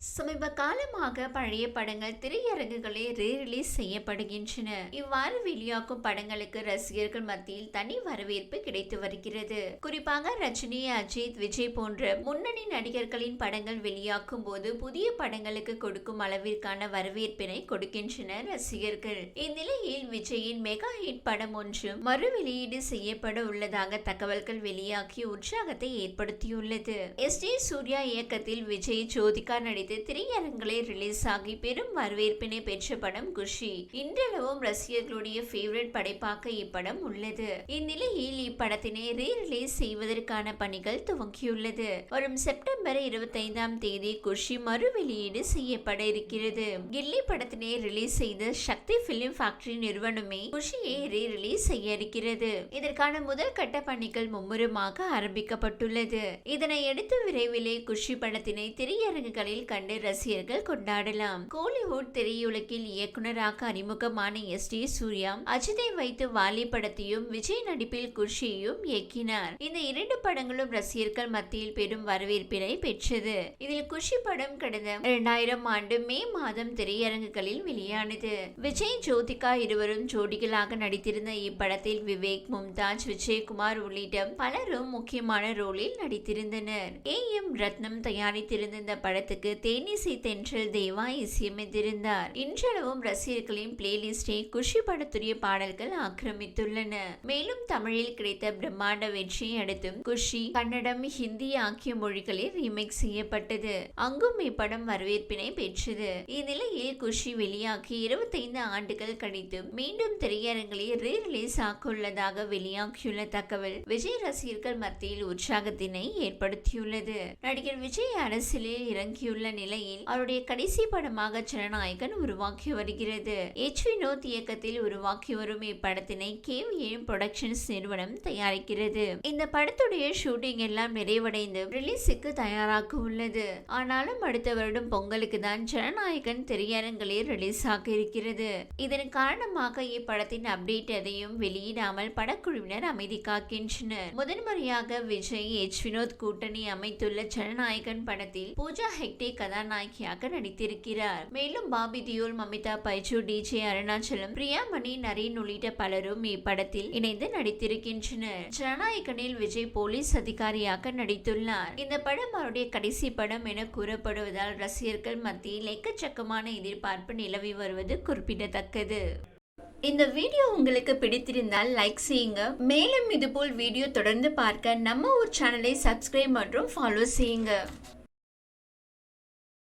சமீப காலமாக பழைய படங்கள் திரையரங்குகளில் ரீரிலீஸ் செய்யப்படுகின்றன. இவ்வாறு வெளியாகும் படங்களுக்கு ரசிகர்கள் மத்தியில் தனி வரவேற்பு கிடைத்து வருகிறது. குறிப்பாக ரஜினி அஜித் விஜய் போன்ற முன்னணி நடிகர்களின் படங்கள் வெளியாகும் போது புதிய படங்களுக்கு கொடுக்கும் அளவிற்கான வரவேற்பினை கொடுக்கின்றனர் ரசிகர்கள். இந்நிலையில் விஜயின் மெகா ஹிட் படம் ஒன்று மறு வெளியீடு செய்யப்பட உள்ளதாக தகவல்கள் வெளியாகி உற்சாகத்தை ஏற்படுத்தியுள்ளது. எஸ். ஜே. சூர்யா இயக்கத்தில் விஜய் ஜோதிகா நடித்த நடித்து திரையரங்கில் ரிலீஸ் ஆகி பெரும் வரவேற்பினை பெற்ற படம் குஷி. இன்றளவும் ரசிகர்களுடைய ஃபேவரட் படைப்பாக இப்படம் உள்ளது. இந்நிலையில் இப்படத்தினை ரீ ரிலீஸ் செய்வதற்கான பணிகள் துவங்கியுள்ளது. வரும் செப்டம்பர் இருபத்தைந்தாம் தேதி குஷி மறு வெளியீடு செய்யப்பட இருக்கிறது. கில்லி படத்தினை ரிலீஸ் செய்த சக்தி பிலிம் ஃபேக்டரி நிறுவனமே குஷியை ரீ ரிலீஸ் செய்ய இருக்கிறது. இதற்கான முதல் கட்ட பணிகள் மும்முரமாக ஆரம்பிக்கப்பட்டுள்ளது. இதனையடுத்து விரைவிலே குஷி படத்தினை திரையரங்குகளில் கண்டு ரசிகர்கள் கொண்டாடலாம். கோலிவுட் திரையுலகில் இயக்குனராக அறிமுகமான எஸ் டி சூர்யா அஜித்தை வைத்து வாலி படத்தையும் விஜய் நடிப்பில் குஷியையும் இயக்கினார். இந்த இரண்டு படங்களும் ரசிகர்கள் மத்தியில் பெரும் வரவேற்பினை பெற்றது. இதில் குஷி படம் கடந்த இரண்டாயிரம் ஆண்டு மே மாதம் திரையரங்குகளில் வெளியானது. விஜய் ஜோதிகா இருவரும் ஜோடிகளாக நடித்திருந்த இப்படத்தில் விவேக் மும்தாஜ் விஜயகுமார் உள்ளிட்ட பலரும் முக்கியமான ரோலில் நடித்திருந்தனர். ஏ எம் ரத்னம் தயாரித்திருந்த இந்த படத்துக்கு தேனிசை தென்றல் தேவா இசையமைத்திருந்தார். இன்றளவும் ரசிகர்களின் பிளேலிஸ்டை குஷி படத்துடைய பாடல்கள் ஆக்கிரமித்துள்ளன. மேலும் தமிழில் கிடைத்த பிரம்மாண்ட வெற்றியை அடுத்தும் குஷி கன்னடம் ஹிந்தி ஆகிய மொழிகளில் ரீமேக் செய்யப்பட்டது. அங்கும் இப்படம் வரவேற்பினை பெற்றது. இந்நிலையில் குஷி வெளியாகி இருபத்தைந்து ஆண்டுகள் கழித்து மீண்டும் திரையரங்களில் ரீ ரிலீஸ் ஆக்கியுள்ளதாக வெளியாகியுள்ள தகவல் விஜய் ரசிகர்கள் மத்தியில் உற்சாகத்தினை ஏற்படுத்தியுள்ளது. நடிகர் விஜய் அரசியலில் இறங்கியுள்ள நிலையில் அவருடைய கடைசி படமாக ஜனநாயகன் உருவாக்கி வருகிறது. எச் வினோத் இயக்கத்தில் உருவாக்கி வரும் இப்படத்தினை கே ஏம் புரொடக்ஷன்ஸ் நிறுவனம் தயாரிக்கிறது. இந்த படத்துடைய ஷூட்டிங் எல்லாம் நிறைவடைந்து ரிலீஸுக்கு தயாராக உள்ளது ஆனாலும் அடுத்த வருடம் பொங்கலுக்கு தான் ஜனநாயகன் திரையரங்களில் ரிலீஸ் ஆக இருக்கிறது. இதன் காரணமாக இப்படத்தின் அப்டேட் எதையும் வெளியிடாமல் படக்குழுவினர் அமைதி காக்கின்றனர். முதன்முறையாக விஜய் எச் வினோத் கூட்டணி அமைத்துள்ள ஜனநாயகன் படத்தில் பூஜா ஹெக்டே கதாநாயகியாக நடித்திருக்கிறார். மேலும் பாபி தியோல் மமிதா பைஜு டிஜே அருணாச்சலம் பிரியாமணி நரேன் உள்ளிட்ட பலரும் இப்படத்தில் இணைந்து நடித்திருக்கின்றனர். ஜனநாயகனில் விஜய் போலீஸ் அதிகாரியாக நடித்துள்ளார். இந்த படம் அவருடைய கடைசி படம் என கூறப்படுவதால் ரசிகர்கள் மத்தியில் எக்கச்சக்கமான எதிர்பார்ப்பு நிலவி வருவது குறிப்பிடத்தக்கது. இந்த வீடியோ உங்களுக்கு பிடித்திருந்தால் லைக் செய்யுங்க. மேலும் இதுபோல் வீடியோ தொடர்ந்து பார்க்க நம்ம ஒரு சேனலை சப்ஸ்கிரைப் மற்றும் ஃபாலோ செய்யுங்க.